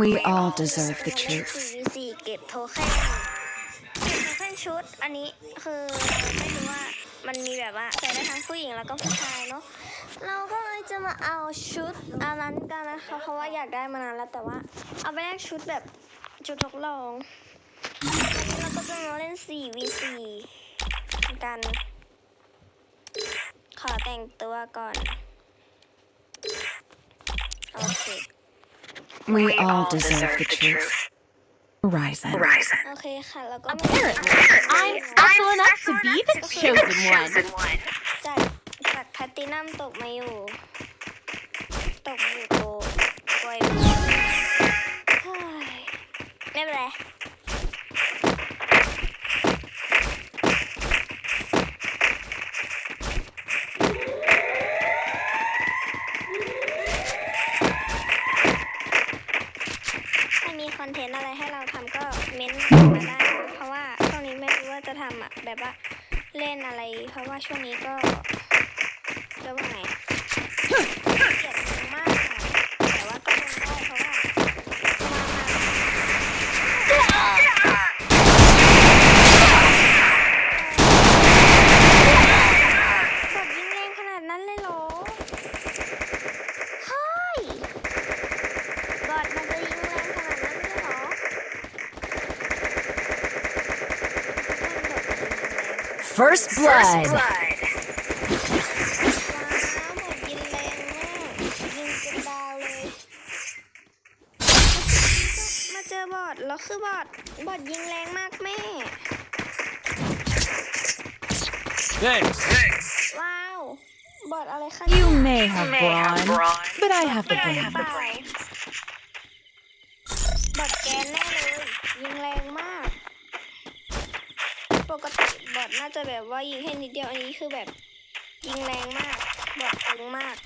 We all deserve the เล่น truth. สี่สี่เก็บโทเค็นเก็บโทเค็นชุด อันนี้คือไม่รู้ว่ามันมีแบบว่าใส่ได้ทั้งผู้หญิงแล้วก็ผู้ชายเนาะ เราก็เลยจะมาเอาชุดอันนั้นกันนะคะเพราะว่าอยากได้มานานแล้วแต่ว่า เอาไปแลกชุดแบบชุดทดลองแล้วก็จะมาเล่น 4v4 กัน ขอแต่งตัวก่อน โอเค We all deserve the truth. Horizon. โอเคค่ะ แล้วก็ Apparently, I'm special enough to be the chosen one. จากจากแพลตตินัมตกมาอยู่ ตกมาอยู่โกโกยเฮ้ยไม่เป็นไร ช่วงนี้ก็เรียกว่าไงเกลียดมันมากค่ะแต่ว่าก็ทนได้เพราะว่ามาแบบยิงแรงขนาดนั้นเลยเหรอ เฮ้ย บอดมันจะยิงแรงขนาดนั้นเลยเหรอ First blood. ว้าวบอดยิงแรงมาก ยิงเป็นดาวเลย มาเจอบอดแล้วคือบอดบอดยิงแรงมากแม่ Thanks. ว้าวบอดอะไรคะ You may have brawn, but I have the เปล่า brains. บอดแกนแน่เลยยิงแรงมาก ปกติบอดน่าจะแบบว่ายิงแค่นิดเดียวอันนี้คือแบบ ยิงแรงมากบอดตึงมาก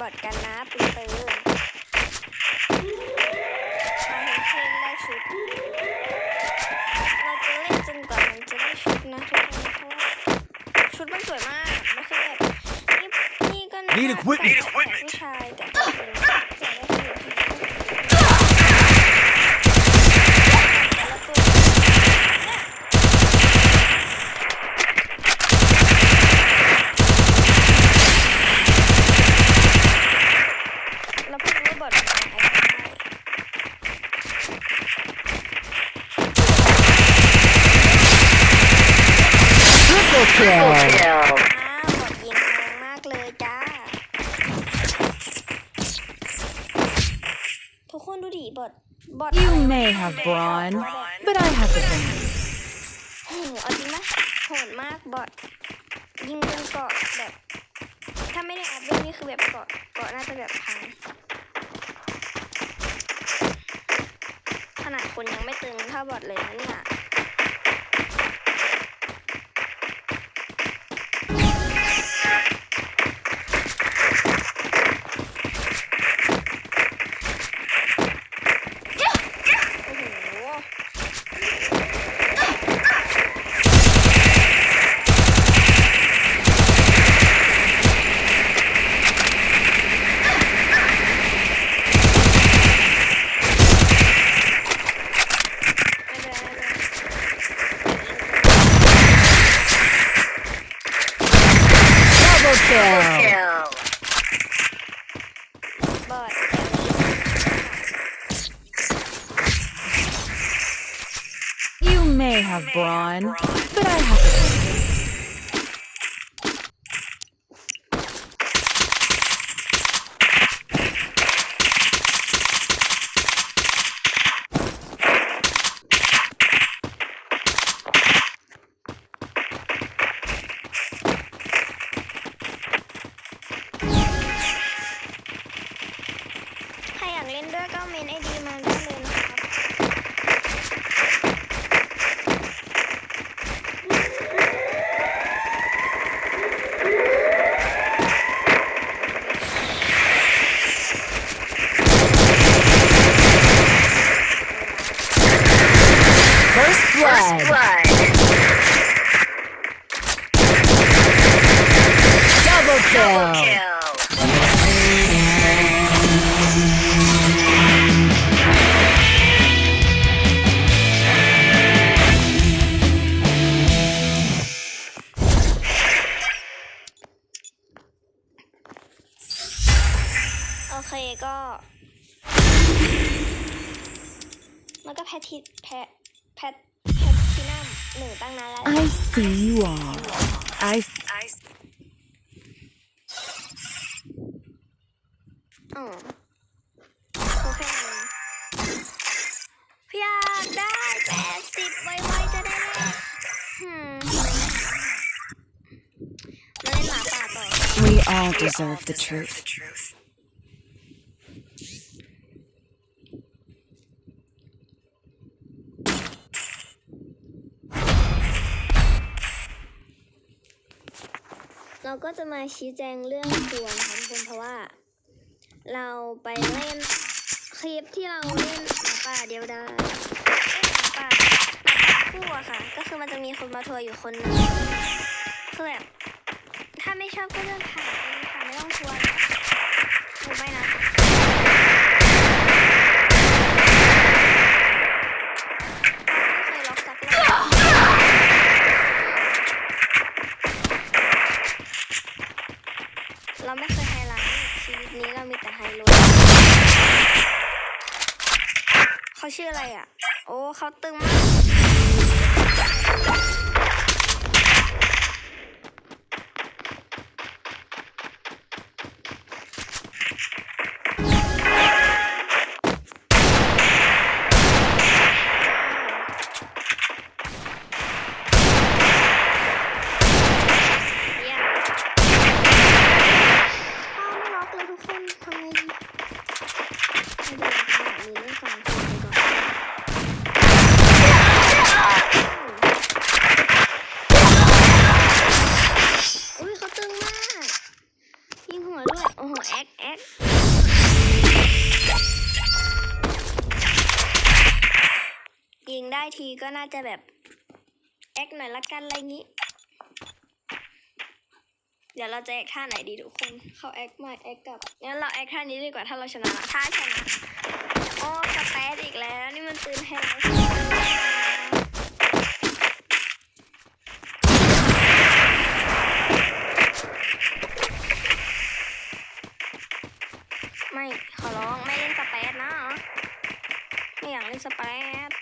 บอดกันนะปืนปืนมาเห็นเพลงได้ชุด เราจะเล่นจนกว่ามันจะได้ชุดนะทุกคนเพราะว่าชุดมันสวยมากมันคือแบบนี่นี่ก็น่า Need equipment. ใส่ของผู้ชายแต่ก็คือใส่ได้แค่อยู่ที่แต่ละตัวเราเพิ่งรู้บทของไอ้ได้ Triple kill. อ้าวบทยิงแรงมาก เลยจ้า ทุกคนดูดิบทบท You may have brawn, but I have the brains. โหเอาจริงนะโหดมากบอทยิงจนเกาะแบบ ถ้าไม่ได้อัพเดทนี่คือแบบเกาะเกาะน่าจะแบบพังขนาดคนยังไม่ตึงเท่าบอทเลยนะเนี่ย โอ้โห ไม่เป็นไรไม่เป็นไร Double kill. บอด You may have brawn, but I have the brains. ถ้าอยากเล่นด้วยก็เมนไอดีมาได้เลยนะครับ blood. Double see you all. I อืมโอเคอยากได้แปดสิบไวๆจะได้เล่นหืมมาเล่นหมาป่าต่อ we all deserve the truth. เราก็ จะมาชี้แจงเรื่องส่วนของคนเพราะว่า เราไปเล่นคลิปที่เราเล่นหมาป่าเดียวดายหมาป่าหมาป่าคู่อะค่ะ ก็คือมันจะมีคนมาทัวร์อยู่คนนึงคือแบบถ้าไม่ชอบก็เลื่อนผ่านไปเลยค่ะไม่ต้องทัวร์ถูกไหมนะ อะไรอะ โอ้เขาตึง ได้ทีก็น่าจะแบบแอกหน่อยละกันอะไรงี้ เดี๋ยวเราจะแอคท่าไหนดีทุกคนเขาแอคมาแอคกับงั้นเราแอคท่านี้ดีกว่าถ้าเราชนะถ้าชนะโอ้สเปซอีกแล้ว นี่มันปืนแพงไม่ขอร้องไม่เล่นสเปซนะ ไม่อยากเล่นสเปซ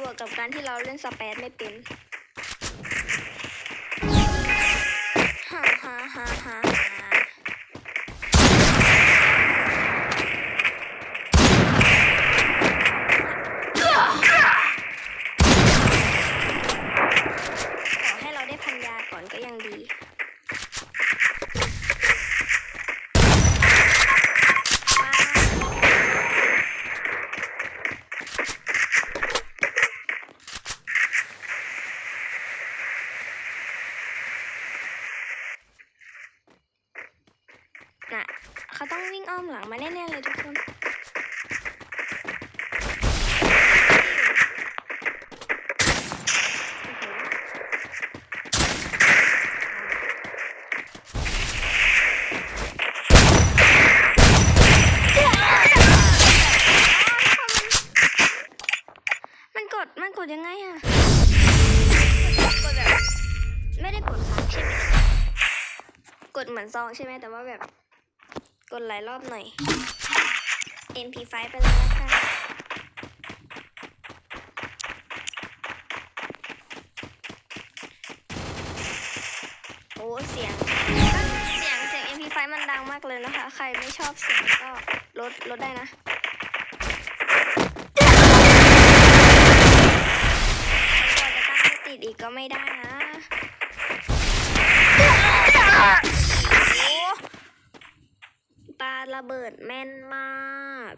บวกกับการที่เราเล่นสเปซไม่เป็นฮ่าฮ่าฮ่าฮ่าฮ่าขอให้เราได้พันยาก่อนก็ยังดี น่ะ เขาต้ องวิ่งอ้อมหลังมาแน่ๆเลยทุกคนมันกดมันกดยังไงอะกดแบบไม่ได้กดค้างใช่ไหมกดเหมือนซองใช่ไหมแต่ว่าแบบ กดหลายรอบหน่อย MP5 ไปเลยนะคะโอ้เสียง เสียงเสียง MP5 มันดังมากเลยนะคะ ใครไม่ชอบเสียงก็ลดลดได้นะจะตั้งไม่ติดอีกก็ไม่ได้นะ ระเบิดแม่นมาก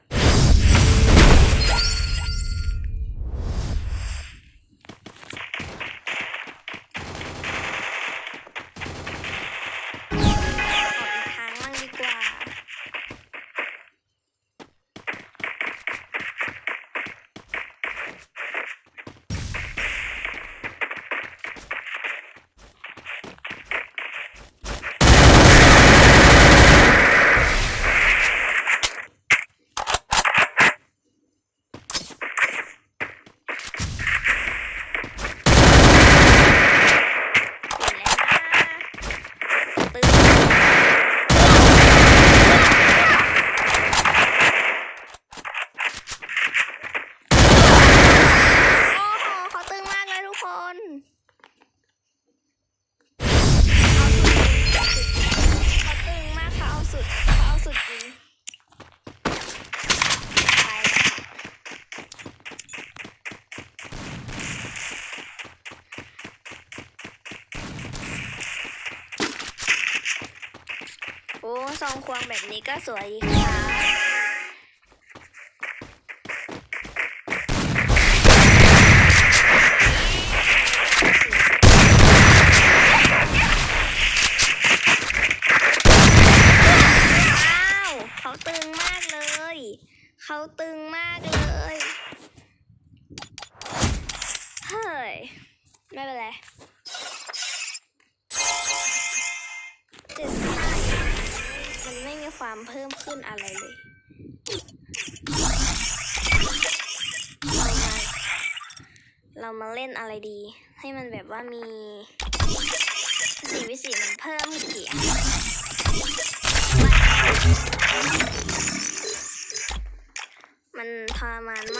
โอ้ซองควง แบ อะไรดี ให้มันแบบว่ามีสีวิสีมันเพิ่มเสียมันทรมานม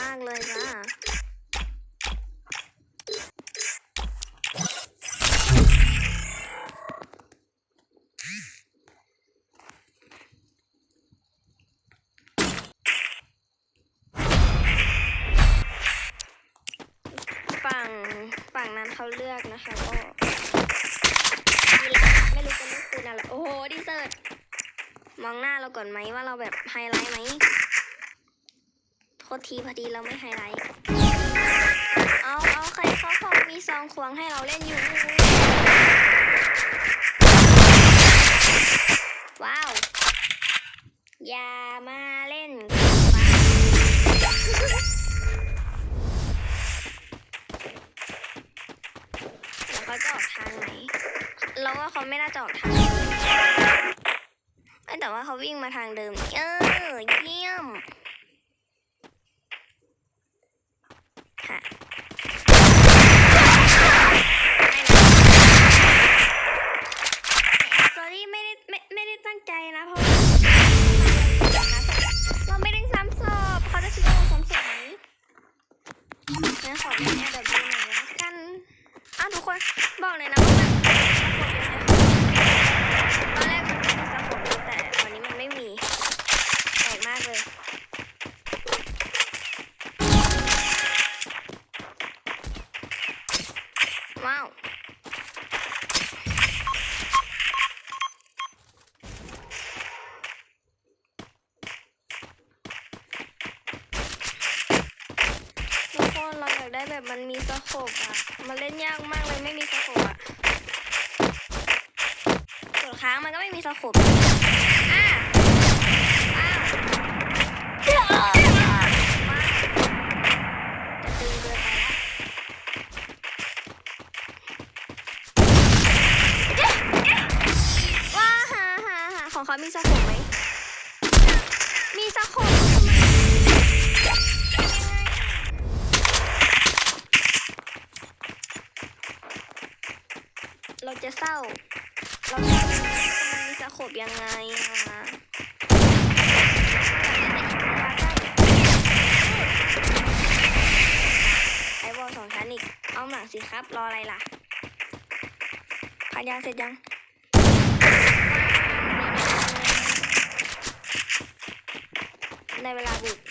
าก ก่อนไหมว่าเราแบบไฮไลท์ไหมโทษทีพอดีเราไม่ไฮไลท์ เอาเอาใครเขาคงมีซองควงให้เราเล่นอยู่ วิ่งมาทางเดิม เออ เยี่ยม ค่ะสอรี่ไม่ได้ไม่ไม่ได้ตั้งใจนะ เพราะเราไม่ได้ซ้ำศพเขาจะคิดว่าเราซ้ำศพไหมงั้นขอเป็นแอร์แบบดูหน่อยละกันอ้าวทุกคนบอกเลยนะว่ามันตอนแรกมันมีสะโพกแต่วันนี้มันไม่มีแปลกมากเลย ว้าว ทุกคนเราอยาก ได้แบบมันมีสโคปอะมันเล่นยากมากเลยไม่มีสโคปอะส่วนค้างมันก็ไม่มีสโคปอะว้าวของเขามีสโคป บยังไงอะไอวอลสองชั้นอีก เอาหมังสิครับ รออะไรล่ะพายาเสร็จยังในเวลาบุก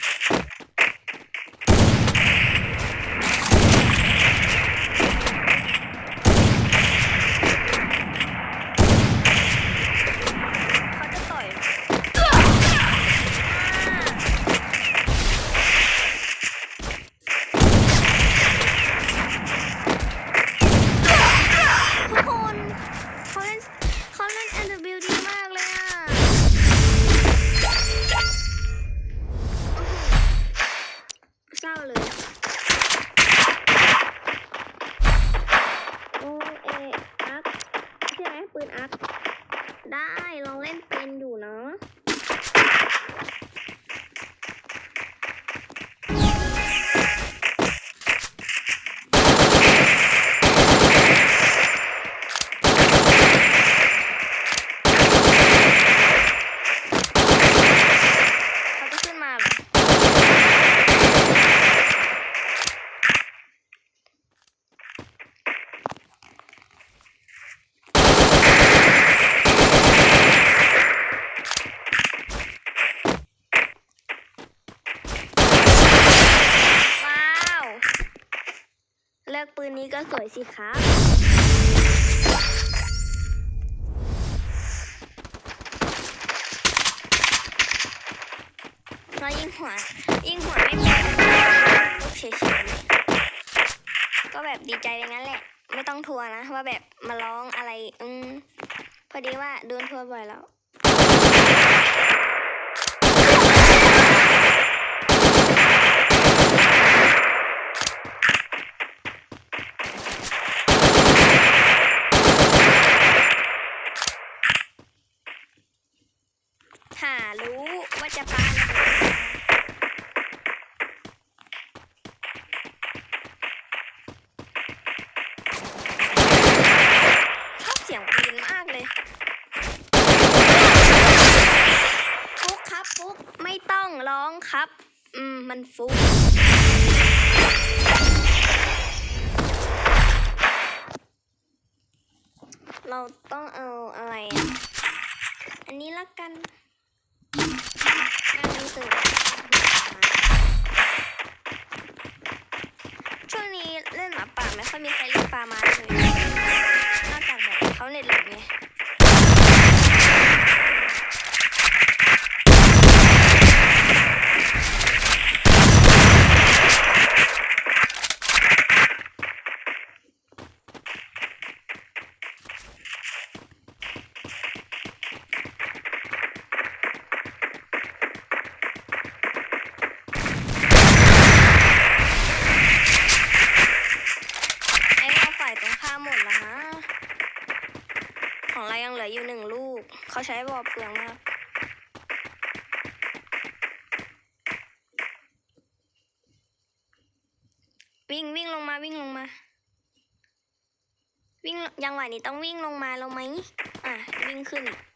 ยสิครับ เรายิงหัว ยิงหัวไม่เป็นลูกเฉยๆก็แบบดีใจไปงั้นแหละ ไม่ต้องทัวร์นะ ว่าแบบมาร้องอะไร อืม พอดีว่าโดนทัวร์บ่อยแล้ว จะปาระเบิดชอบเสียงปืนมากเลยฟุกครับฟุกไม่ต้องร้องครับ อืม มันฟุกเราต้องเอาอะไร อันนี้ละกัน สือช่วงนี้เล่นหมาป่าไม่ค่อยมีใครเล่นปลามาเลยนอกจากแบบเขาเน็ตหลุดไงไอ้เราฝ่ายตรงข้ามหมดแล้วนะ ของเรายังเหลืออยู่หนึ่งลูก เขาใช้บอเป ลืองมากวิ่งวิ่งลงมาวิ่งลงมา วิ่งยังไหวนี่ต้องวิ่งลงมาลงไหมอะวิ่งขึ้นอา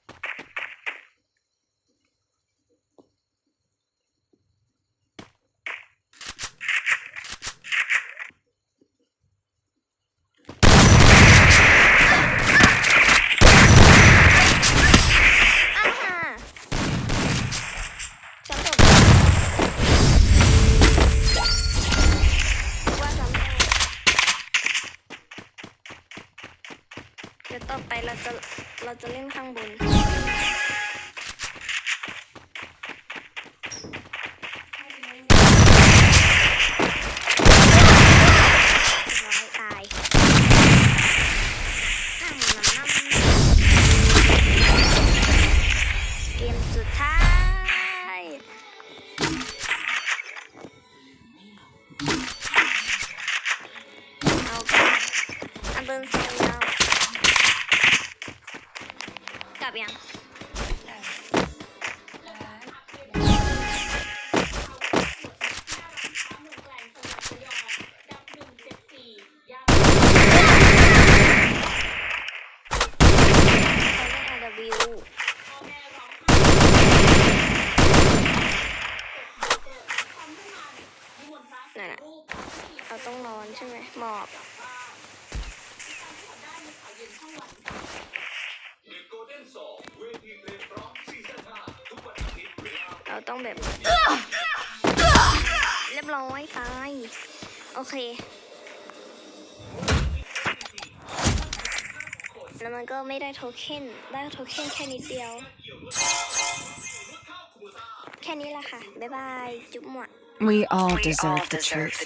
นั่นน่ะเราต้องนอนใช่ไหมหมอบเราต้องแบบ เรียบร้อยตาย โอเค แล้วมันก็ไม่ได้โทเค็นได้โทเค็นแค่นิดเดียว แค่นี้แหละค่ะ บ๊ายบาย จุ๊บหมวด We all deserve the truth.